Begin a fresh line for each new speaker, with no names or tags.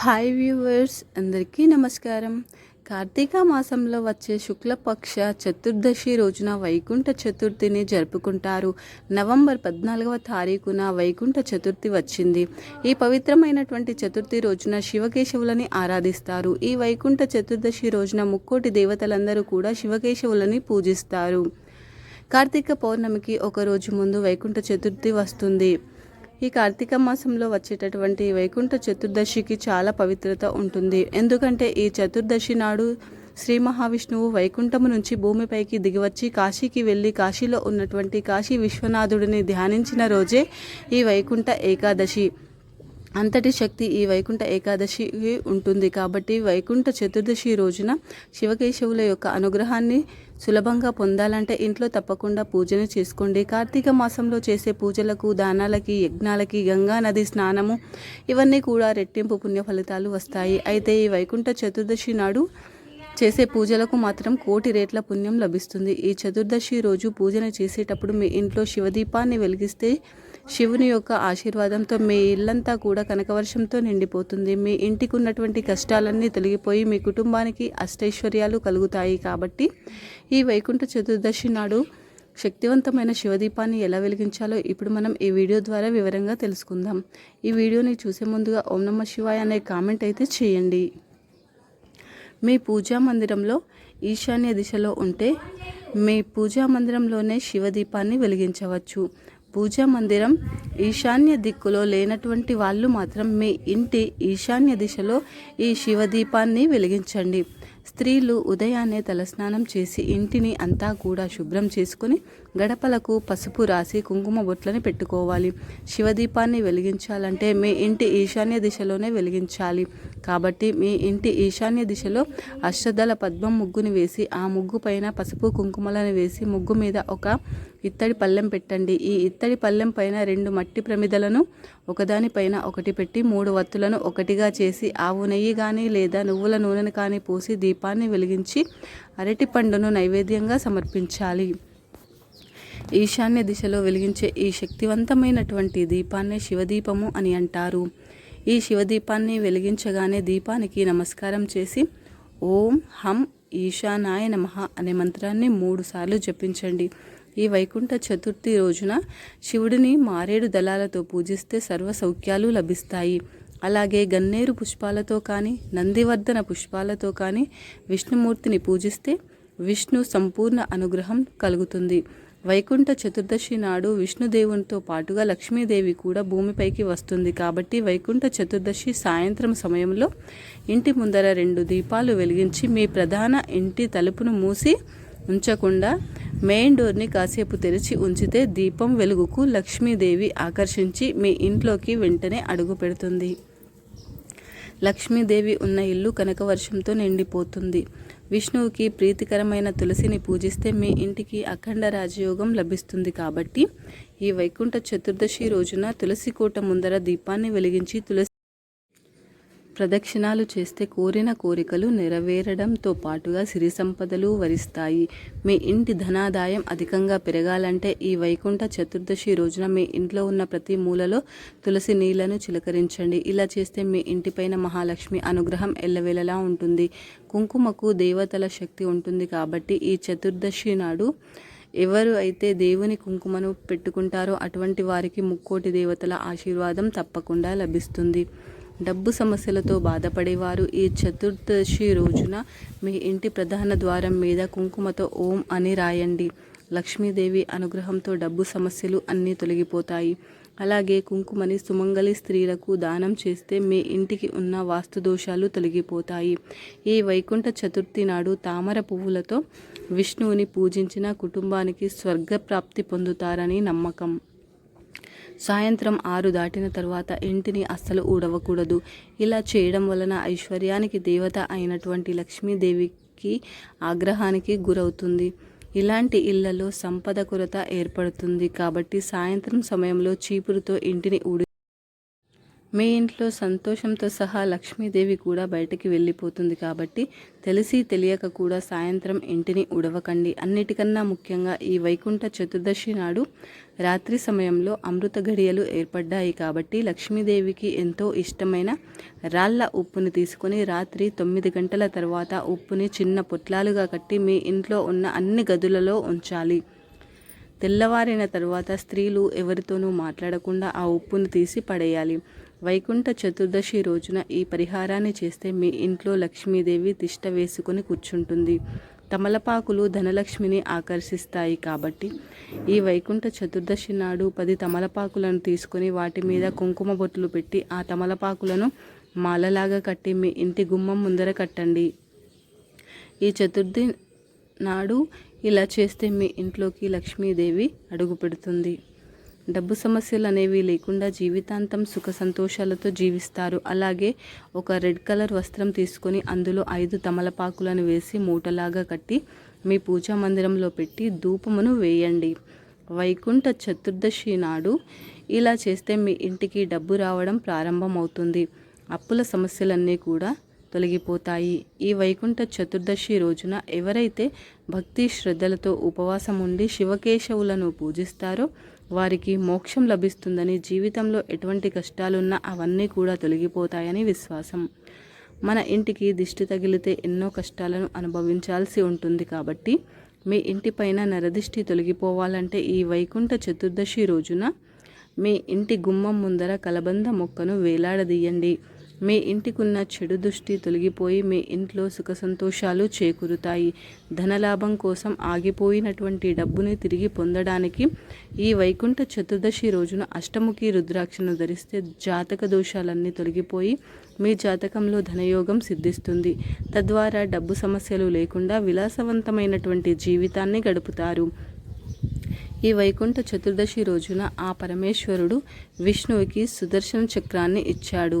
Hi viewers అందరికీ నమస్కారం. కార్తీక మాసంలో వచ్చే శుక్లపక్ష చతుర్దశి రోజున వైకుంఠ చతుర్థిని జరుపుకుంటారు. నవంబర్ పద్నాలుగవ తారీఖున వైకుంఠ చతుర్థి వచ్చింది. ఈ పవిత్రమైనటువంటి చతుర్థి రోజున శివకేశవులని ఆరాధిస్తారు. ఈ వైకుంఠ చతుర్దశి రోజున ముక్కోటి దేవతలందరూ కూడా శివకేశవులని పూజిస్తారు. కార్తీక పౌర్ణమికి ఒక రోజు ముందు వైకుంఠ చతుర్థి వస్తుంది. ఈ కార్తీక మాసంలో వచ్చేటటువంటి వైకుంఠ చతుర్దశికి చాలా పవిత్రత ఉంటుంది. ఎందుకంటే ఈ చతుర్దశి నాడు శ్రీ మహావిష్ణువు వైకుంఠము నుంచి భూమిపైకి దిగివచ్చి కాశీకి వెళ్ళి కాశీలో ఉన్నటువంటి కాశీ విశ్వనాథుడిని ధ్యానించిన రోజే ఈ వైకుంఠ ఏకాదశి. అంతటి శక్తి ఈ వైకుంఠ ఏకాదశి ఉంటుంది కాబట్టి వైకుంఠ చతుర్దశి రోజున శివకేశవుల యొక్క అనుగ్రహాన్ని సులభంగా పొందాలంటే ఇంట్లో తప్పకుండా పూజను చేసుకోండి. కార్తీక మాసంలో చేసే పూజలకు దానాలకి యజ్ఞాలకి గంగా నది స్నానము ఇవన్నీ కూడా రెట్టింపు పుణ్య ఫలితాలు వస్తాయి. అయితే ఈ వైకుంఠ చతుర్దశి నాడు చేసే పూజలకు మాత్రం కోటి రేట్ల పుణ్యం లభిస్తుంది. ఈ చతుర్దశి రోజు పూజను చేసేటప్పుడు మీ ఇంట్లో శివదీపాన్ని వెలిగిస్తే శివుని యొక్క ఆశీర్వాదంతో మీ ఇల్లంతా కూడా కనకవర్షంతో నిండిపోతుంది. మీ ఇంటికి ఉన్నటువంటి కష్టాలన్నీ తొలగిపోయి మీ కుటుంబానికి అష్టైశ్వర్యాలు కలుగుతాయి కాబట్టి ఈ వైకుంఠ చతుర్దశి నాడు శక్తివంతమైన శివదీపాన్ని ఎలా వెలిగించాలో ఇప్పుడు మనం ఈ వీడియో ద్వారా వివరంగా తెలుసుకుందాం. ఈ వీడియోని చూసే ముందుగా ఓం నమ శివాయ అనే కామెంట్ అయితే చేయండి. మీ పూజా మందిరంలో ఈశాన్య దిశలో ఉంటే మీ పూజా మందిరంలోనే శివదీపాన్ని వెలిగించవచ్చు. పూజా మందిరం ఈశాన్య దిక్కులో లేనటువంటి వాళ్ళు మాత్రం మీ ఇంటి ఈశాన్య దిశలో ఈ శివదీపాన్ని వెలిగించండి. స్త్రీలు ఉదయాన్నే తలస్నానం చేసి ఇంటిని అంతా కూడా శుభ్రం చేసుకుని గడపలకు పసుపు రాసి కుంకుమ బొట్లని పెట్టుకోవాలి. శివదీపాన్ని వెలిగించాలంటే మీ ఇంటి ఈశాన్య దిశలోనే వెలిగించాలి. కాబట్టి మీ ఇంటి ఈశాన్య దిశలో అష్టదల పద్మం ముగ్గుని వేసి ఆ ముగ్గు పైన పసుపు కుంకుమలను వేసి ముగ్గు మీద ఒక ఇత్తడి పళ్ళెం పెట్టండి. ఈ ఇత్తడి పళ్ళెం పైన రెండు మట్టి ప్రమిదలను ఒకదానిపైన ఒకటి పెట్టి మూడు వత్తులను ఒకటిగా చేసి ఆవు నెయ్యి కానీ లేదా నువ్వుల నూనెను కానీ పోసి దీపాన్ని వెలిగించి అరటి పండును నైవేద్యంగా సమర్పించాలి. ఈశాన్య దిశలో వెలిగించే ఈ శక్తివంతమైనటువంటి దీపాన్నే శివదీపము అని అంటారు. ఈ శివదీపాన్ని వెలిగించగానే దీపానికి నమస్కారం చేసి ఓం హం ఈశానాయ నమ అనే మంత్రాన్ని మూడుసార్లు జపించండి. ఈ వైకుంఠ చతుర్థి రోజున శివుడిని మారేడు దళాలతో పూజిస్తే సర్వ సౌఖ్యాలు లభిస్తాయి. అలాగే గన్నేరు పుష్పాలతో కానీ నందివర్ధన పుష్పాలతో కానీ విష్ణుమూర్తిని పూజిస్తే విష్ణు సంపూర్ణ అనుగ్రహం కలుగుతుంది. వైకుంఠ చతుర్దశి నాడు విష్ణుదేవునితో పాటుగా లక్ష్మీదేవి కూడా భూమిపైకి వస్తుంది. కాబట్టి వైకుంఠ చతుర్దశి సాయంత్రం సమయంలో ఇంటి ముందర రెండు దీపాలు వెలిగించి మీ ప్రధాన ఇంటి తలుపును మూసి ఉంచకుండా మెయిన్ డోర్ని కాసేపు తెరిచి ఉంచితే దీపం వెలుగుకు లక్ష్మీదేవి ఆకర్షించి మీ ఇంట్లోకి వెంటనే అడుగు పెడుతుంది. లక్ష్మీదేవి ఉన్న ఇల్లు కనకవర్షంతో నిండిపోతుంది. విష్ణువుకి ప్రీతికరమైన తులసిని పూజిస్తే మీ ఇంటికి అఖండ రాజయోగం లభిస్తుంది కాబట్టి ఈ వైకుంఠ చతుర్దశి రోజున తులసి కోట ముందర దీపాన్ని వెలిగించి తులసి ప్రదక్షిణాలు చేస్తే కోరిన కోరికలు నెరవేరడంతో పాటుగా సిరి సంపదలు వరిస్తాయి. మీ ఇంటి ధనాదాయం అధికంగా పెరగాలంటే ఈ వైకుంఠ చతుర్దశి రోజున మీ ఇంట్లో ఉన్న ప్రతి మూలలో తులసి నీళ్ళను చిలకరించండి. ఇలా చేస్తే మీ ఇంటిపైన మహాలక్ష్మి అనుగ్రహం ఎల్లవేళలా ఉంటుంది. కుంకుమకు దేవతల శక్తి ఉంటుంది కాబట్టి ఈ చతుర్దశి నాడు ఎవరు అయితే దేవుని కుంకుమను పెట్టుకుంటారో అటువంటి వారికి ముక్కోటి దేవతల ఆశీర్వాదం తప్పకుండా లభిస్తుంది. డబ్బు సమస్యలతో బాధపడేవారు. ఈ చతుర్దశి రోజున మీ ఇంటి ప్రధాన ద్వారం మీద కుంకుమతో ఓం అని రాయండి. లక్ష్మీదేవి అనుగ్రహంతో డబ్బు సమస్యలు అన్నీ తొలగిపోతాయి. అలాగే కుంకుమని సుమంగళి స్త్రీలకు దానం చేస్తే మీ ఇంటికి ఉన్న వాస్తు దోషాలు తొలగిపోతాయి. ఈ వైకుంఠ చతుర్థి నాడు తామర పువ్వులతో విష్ణువుని పూజించిన కుటుంబానికి స్వర్గప్రాప్తి పొందుతారని నమ్మకం. సాయంత్రం ఆరు దాటిన తర్వాత ఇంటిని అస్సలు ఊడవకూడదు. ఇలా చేయడం వలన ఐశ్వర్యానికి దేవత అయినటువంటి లక్ష్మీదేవికి ఆగ్రహానికి గురవుతుంది. ఇలాంటి ఇళ్ళలో సంపద కొరత ఏర్పడుతుంది కాబట్టి సాయంత్రం సమయంలో చీపురుతో ఇంటిని ఊడి మీ ఇంట్లో సంతోషంతో సహా లక్ష్మీదేవి కూడా బయటికి వెళ్ళిపోతుంది కాబట్టి తెలిసి తెలియక కూడా సాయంత్రం ఇంటిని ఉడవకండి అన్నిటికన్నా ముఖ్యంగా ఈ వైకుంఠ చతుర్దశి నాడు రాత్రి సమయంలో అమృత ఘడియలు ఏర్పడ్డాయి కాబట్టి లక్ష్మీదేవికి ఎంతో ఇష్టమైన రాళ్ళ ఉప్పుని తీసుకొని రాత్రి తొమ్మిది గంటల తర్వాత ఉప్పుని చిన్న పొట్లాలుగా కట్టి మీ ఇంట్లో ఉన్న అన్ని గదులలో ఉంచాలి. తెల్లవారిన తర్వాత స్త్రీలు ఎవరితోనూ మాట్లాడకుండా ఆ ఉప్పును తీసి పడేయాలి. వైకుంఠ చతుర్దశి రోజున ఈ పరిహారాన్ని చేస్తే మీ ఇంట్లో లక్ష్మీదేవి తిష్ట వేసుకొని కూర్చుంటుంది. తమలపాకులు ధనలక్ష్మిని ఆకర్షిస్తాయి కాబట్టి ఈ వైకుంఠ చతుర్దశి నాడు పది తమలపాకులను తీసుకొని వాటి మీద కుంకుమ బొట్లు పెట్టి ఆ తమలపాకులను మాలలాగా కట్టి మీ ఇంటి గుమ్మం ముందర కట్టండి. ఈ చతుర్థి నాడు ఇలా చేస్తే మీ ఇంట్లోకి లక్ష్మీదేవి అడుగు పెడుతుంది. డబ్బు సమస్యలు అనేవి లేకుండా జీవితాంతం సుఖ సంతోషాలతో జీవిస్తారు. అలాగే ఒక రెడ్ కలర్ వస్త్రం తీసుకొని అందులో ఐదు తమలపాకులను వేసి మూటలాగా కట్టి మీ పూజా మందిరంలో పెట్టి ధూపమును వేయండి. వైకుంఠ చతుర్దశి నాడు ఇలా చేస్తే మీ ఇంటికి డబ్బు రావడం ప్రారంభమవుతుంది. అప్పుల సమస్యలన్నీ కూడా తొలగిపోతాయి. ఈ వైకుంఠ చతుర్దశి రోజున ఎవరైతే భక్తి శ్రద్ధలతో ఉపవాసం ఉండి శివకేశవులను పూజిస్తారో వారికి మోక్షం లభిస్తుందని జీవితంలో ఎటువంటి కష్టాలున్నా అవన్నీ కూడా తొలగిపోతాయని విశ్వాసం. మన ఇంటికి దిష్టి తగిలితే ఎన్నో కష్టాలను అనుభవించాల్సి ఉంటుంది కాబట్టి మీ ఇంటిపైన నరదిష్టి తొలగిపోవాలంటే ఈ వైకుంఠ చతుర్దశి రోజున మీ ఇంటి గుమ్మం ముందర కలబంద మొక్కను వేలాడదీయండి. మీ ఇంటికున్న చెడు దృష్టి తొలగిపోయి మీ ఇంట్లో సుఖ సంతోషాలు చేకూరుతాయి. ధనలాభం కోసం ఆగిపోయినటువంటి డబ్బుని తిరిగి పొందడానికి ఈ వైకుంఠ చతుర్దశి రోజున అష్టముఖి రుద్రాక్షను ధరిస్తే జాతక దోషాలన్నీ తొలగిపోయి మీ జాతకంలో ధనయోగం సిద్ధిస్తుంది. తద్వారా డబ్బు సమస్యలు లేకుండా విలాసవంతమైనటువంటి జీవితాన్ని గడుపుతారు. ఈ వైకుంఠ చతుర్దశి రోజున ఆ పరమేశ్వరుడు విష్ణువుకి సుదర్శన చక్రాన్ని ఇచ్చాడు.